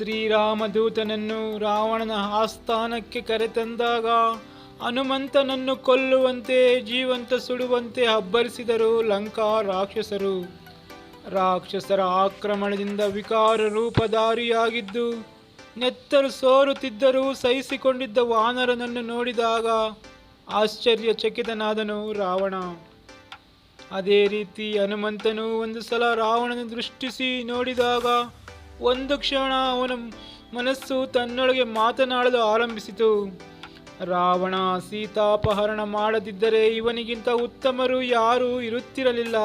ಶ್ರೀರಾಮದೂತನನ್ನು ರಾವಣನ ಆಸ್ಥಾನಕ್ಕೆ ಕರೆತಂದಾಗ ಹನುಮಂತನನ್ನು ಕೊಲ್ಲುವಂತೆ, ಜೀವಂತ ಸುಡುವಂತೆ ಅಬ್ಬರಿಸಿದರು ಲಂಕಾ ರಾಕ್ಷಸರು. ರಾಕ್ಷಸರ ಆಕ್ರಮಣದಿಂದ ವಿಕಾರ ರೂಪಧಾರಿಯಾಗಿದ್ದು ನೆತ್ತರು ಸೋರುತ್ತಿದ್ದರೂ ಸಹಿಸಿಕೊಂಡಿದ್ದ ವಾನರನನ್ನು ನೋಡಿದಾಗ ಆಶ್ಚರ್ಯಚಕಿತನಾದನು ರಾವಣ. ಅದೇ ರೀತಿ ಹನುಮಂತನು ಒಂದು ಸಲ ರಾವಣನ ದೃಷ್ಟಿಸಿ ನೋಡಿದಾಗ ಒಂದು ಕ್ಷಣ ಅವನ ಮನಸ್ಸು ತನ್ನೊಳಗೆ ಮಾತನಾಡಲು ಆರಂಭಿಸಿತು. ರಾವಣ ಸೀತಾಪಹರಣ ಮಾಡದಿದ್ದರೆ ಇವನಿಗಿಂತ ಉತ್ತಮರು ಯಾರೂ ಇರುತ್ತಿರಲಿಲ್ಲ.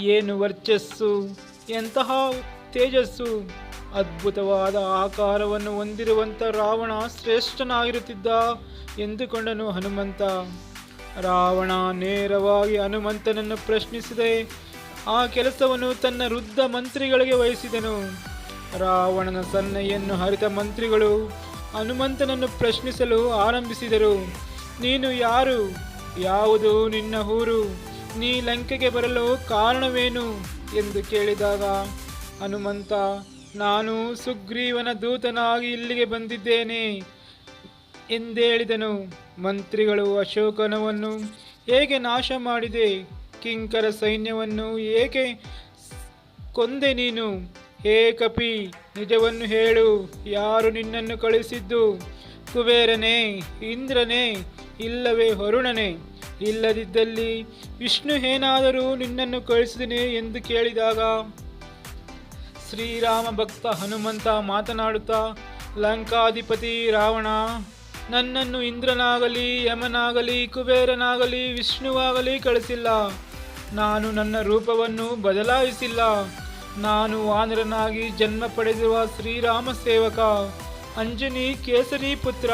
ಏನು ವರ್ಚಸ್ಸು, ಎಂತಹ ತೇಜಸ್ಸು, ಅದ್ಭುತವಾದ ಆಕಾರವನ್ನು ಹೊಂದಿರುವಂಥ ರಾವಣ ಶ್ರೇಷ್ಠನಾಗಿರುತ್ತಿದ್ದ ಎಂದುಕೊಂಡನು ಹನುಮಂತ. ರಾವಣ ನೇರವಾಗಿ ಹನುಮಂತನನ್ನು ಪ್ರಶ್ನಿಸಿದೆ. ಆ ಕೆಲಸವನ್ನು ತನ್ನ ವೃದ್ಧ ಮಂತ್ರಿಗಳಿಗೆ ವಹಿಸಿದನು. ರಾವಣನ ಸನ್ನೆಯನ್ನು ಹರಿತ ಮಂತ್ರಿಗಳು ಹನುಮಂತನನ್ನು ಪ್ರಶ್ನಿಸಲು ಆರಂಭಿಸಿದರು. ನೀನು ಯಾರು? ಯಾವುದು ನಿನ್ನ ಊರು? ನೀ ಲಂಕೆಗೆ ಬರಲು ಕಾರಣವೇನು? ಎಂದು ಕೇಳಿದಾಗ, ಹನುಮಂತ, ನಾನು ಸುಗ್ರೀವನ ದೂತನಾಗಿ ಇಲ್ಲಿಗೆ ಬಂದಿದ್ದೇನೆ ಎಂದೇಳಿದನು. ಮಂತ್ರಿಗಳು ಅಶೋಕನವನ್ನು ಹೇಗೆ ನಾಶ ಮಾಡಿದೆ ಕಿಂಕರ ಸೈನ್ಯವನ್ನು ಏಕೆ ಕೊಂದೆ ನೀನು? ಹೇ ಕಪಿ, ನಿಜವನ್ನು ಹೇಳು, ಯಾರು ನಿನ್ನನ್ನು ಕಳಿಸಿದ್ದು ಕುಬೇರನೇ, ಇಂದ್ರನೇ, ಇಲ್ಲವೇ ವರುಣನೇ? ಇಲ್ಲದಿದ್ದಲ್ಲಿ ವಿಷ್ಣು ಏನಾದರೂ ನಿನ್ನನ್ನು ಕಳಿಸಿದನೆ ಎಂದು ಕೇಳಿದಾಗ ಶ್ರೀರಾಮ ಭಕ್ತ ಹನುಮಂತ ಮಾತನಾಡುತ್ತಾ, ಲಂಕಾಧಿಪತಿ ರಾವಣ, ನನ್ನನ್ನು ಇಂದ್ರನಾಗಲಿ ಯಮನಾಗಲಿ ಕುಬೇರನಾಗಲಿ ವಿಷ್ಣುವಾಗಲಿ ಕಳಿಸಿಲ್ಲ ನಾನು ನನ್ನ ರೂಪವನ್ನು ಬದಲಾಯಿಸಿಲ್ಲ. ನಾನು ವಾನರನಾಗಿ ಜನ್ಮ ಪಡೆದಿರುವ ಶ್ರೀರಾಮ ಸೇವಕ, ಅಂಜನಿ ಕೇಸರಿ ಪುತ್ರ,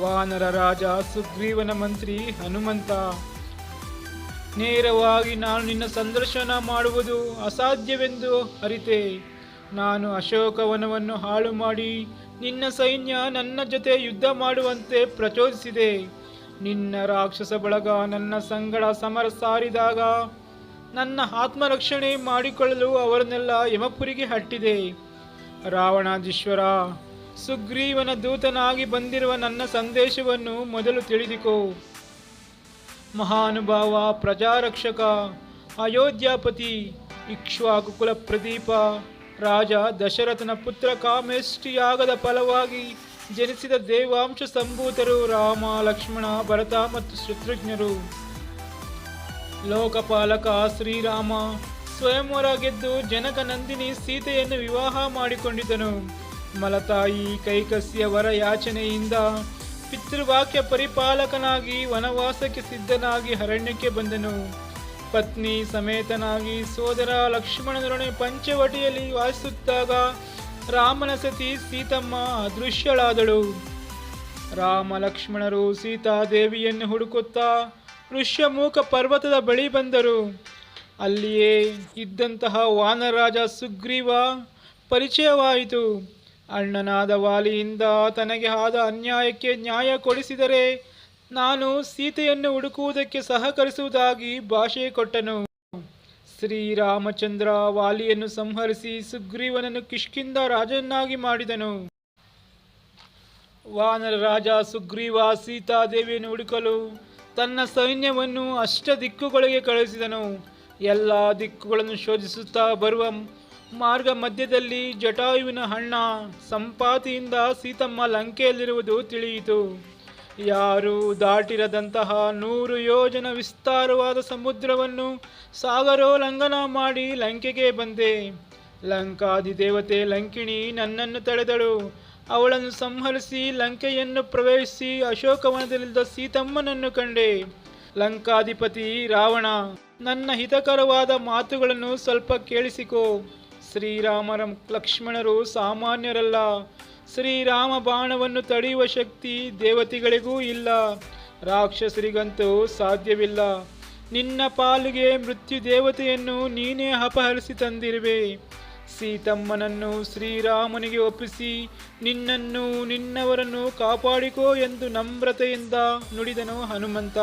ವಾನರ ರಾಜ ಸುಗ್ರೀವನ ಮಂತ್ರಿ ಹನುಮಂತ. ನೇರವಾಗಿ ನಾನು ನಿನ್ನ ಸಂದರ್ಶನ ಮಾಡುವುದು ಅಸಾಧ್ಯವೆಂದು ಅರಿತೆ. ನಾನು ಅಶೋಕವನವನ್ನು ಹಾಳು ಮಾಡಿ ನಿನ್ನ ಸೈನ್ಯ ನನ್ನ ಜೊತೆ ಯುದ್ಧ ಮಾಡುವಂತೆ ಪ್ರಚೋದಿಸಿದೆ. ನಿನ್ನ ರಾಕ್ಷಸ ಬಳಗ ನನ್ನ ಸಂಗಡ ಸಮರ ಸಾರಿದಾಗ ನನ್ನ ಆತ್ಮರಕ್ಷಣೆ ಮಾಡಿಕೊಳ್ಳಲು ಅವರನ್ನೆಲ್ಲ ಯಮಪುರಿಗೆ ಹಟ್ಟಿದೆ. ರಾವಣಾಧೀಶ್ವರ, ಸುಗ್ರೀವನ ದೂತನಾಗಿ ಬಂದಿರುವ ನನ್ನ ಸಂದೇಶವನ್ನು ಮೊದಲು ತಿಳಿದಿಕೋ. ಮಹಾನುಭಾವ, ಪ್ರಜಾರಕ್ಷಕ, ಅಯೋಧ್ಯಾಪತಿ ಇಕ್ಷ್ವಾಕುಕುಲ ಪ್ರದೀಪ ರಾಜ ದಶರಥನ ಪುತ್ರ ಕಾಮೇಷ್ಟಿಯಾಗದ ಫಲವಾಗಿ ಜನಿಸಿದ ದೇವಾಂಶ ಸಂಭೂತರು ರಾಮ, ಲಕ್ಷ್ಮಣ, ಭರತ ಮತ್ತು ಶತ್ರುಘ್ನರು. ಲೋಕಪಾಲಕ ಶ್ರೀರಾಮ ಸ್ವಯಂವರ ಗೆದ್ದು ಜನಕ ನಂದಿನಿ ಸೀತೆಯನ್ನು ವಿವಾಹ ಮಾಡಿಕೊಂಡಿದ್ದನು. ಮಲತಾಯಿ ಕೈಕಸ್ಯ ವರ ಯಾಚನೆಯಿಂದ ಪಿತೃವಾಕ್ಯ ಪರಿಪಾಲಕನಾಗಿ ವನವಾಸಕ್ಕೆ ಸಿದ್ಧನಾಗಿ ಅರಣ್ಯಕ್ಕೆ ಬಂದನು. ಪತ್ನಿ ಸಮೇತನಾಗಿ ಸೋದರ ಲಕ್ಷ್ಮಣನೊಡನೆ ಪಂಚವಟಿಯಲ್ಲಿ ವಾಸಿಸುತ್ತಾಗ ರಾಮನ ಸತಿ ಸೀತಮ್ಮ ಅದೃಶ್ಯಳಾದಳು. ರಾಮ ಲಕ್ಷ್ಮಣರು ಸೀತಾದೇವಿಯನ್ನು ಹುಡುಕುತ್ತಾ ಋಷ್ಯಮೂಕ ಪರ್ವತದ ಬಳಿ ಬಂದರು. ಅಲ್ಲಿಯೇ ಇದ್ದಂತಹ ವಾನರಾಜ ಸುಗ್ರೀವ ಪರಿಚಯವಾಯಿತು. ಅಣ್ಣನಾದ ವಾಲಿಯಿಂದ ತನಗೆ ಆದ ಅನ್ಯಾಯಕ್ಕೆ ನ್ಯಾಯ ಕೊಡಿಸಿದರೆ ನಾನು ಸೀತೆಯನ್ನು ಹುಡುಕುವುದಕ್ಕೆ ಸಹಕರಿಸುವುದಾಗಿ ಭಾಷೆ ಕೊಟ್ಟನು. ಶ್ರೀರಾಮಚಂದ್ರ ವಾಲಿಯನ್ನು ಸಂಹರಿಸಿ ಸುಗ್ರೀವನನ್ನು ಕಿಷ್ಕಿಂದ ರಾಜನ್ನಾಗಿ ಮಾಡಿದನು. ವಾನರ ರಾಜ ಸುಗ್ರೀವ ಸೀತಾದೇವಿಯನ್ನು ಹುಡುಕಲು ತನ್ನ ಸೈನ್ಯವನ್ನು ಅಷ್ಟ ದಿಕ್ಕುಗಳಿಗೆ ಕಳುಹಿಸಿದನು. ಎಲ್ಲ ದಿಕ್ಕುಗಳನ್ನು ಶೋಧಿಸುತ್ತಾ ಬರುವ ಮಾರ್ಗ ಮಧ್ಯದಲ್ಲಿ ಜಟಾಯುವಿನ ಹಣ್ಣ, ಸಂಪಾತಿಯಿಂದ ಸೀತಮ್ಮ ಲಂಕೆಯಲ್ಲಿರುವುದು ತಿಳಿಯಿತು. ಯಾರು ದಾಟಿರದಂತಹ ನೂರು ಯೋಜನ ವಿಸ್ತಾರವಾದ ಸಮುದ್ರವನ್ನು ಸಾಗರೋಲ್ಲಂಘನ ಮಾಡಿ ಲಂಕೆಗೆ ಬಂದೆ. ಲಂಕಾದಿ ದೇವತೆ ಲಂಕಿಣಿ ನನ್ನನ್ನು ತಡೆದಳು. ಅವಳನ್ನು ಸಂಹರಿಸಿ ಲಂಕೆಯನ್ನು ಪ್ರವೇಶಿಸಿ ಅಶೋಕವನದಲ್ಲಿದ್ದ ಸೀತಮ್ಮನನ್ನು ಕಂಡೆ. ಲಂಕಾಧಿಪತಿ ರಾವಣ, ನನ್ನ ಹಿತಕರವಾದ ಮಾತುಗಳನ್ನು ಸ್ವಲ್ಪ ಕೇಳಿಸಿಕೋ. ಶ್ರೀರಾಮರ ಲಕ್ಷ್ಮಣರು ಸಾಮಾನ್ಯರಲ್ಲ. ಶ್ರೀರಾಮ ಬಾಣವನ್ನು ತಡೆಯುವ ಶಕ್ತಿ ದೇವತೆಗಳಿಗೂ ಇಲ್ಲ. ರಾಕ್ಷಸರಿಗಂತೂ ಸಾಧ್ಯವಿಲ್ಲ. ನಿನ್ನ ಪಾಲಿಗೆ ಮೃತ್ಯು ದೇವತೆಯನ್ನು ನೀನೇ ಅಪಹರಿಸಿ ತಂದಿರುವೆ. ಸೀತಮ್ಮನನ್ನು ಶ್ರೀರಾಮನಿಗೆ ಒಪ್ಪಿಸಿ ನಿನ್ನನ್ನು ನಿನ್ನವರನ್ನು ಕಾಪಾಡಿಕೋ ಎಂದು ನಮ್ರತೆಯಿಂದ ನುಡಿದನು ಹನುಮಂತ.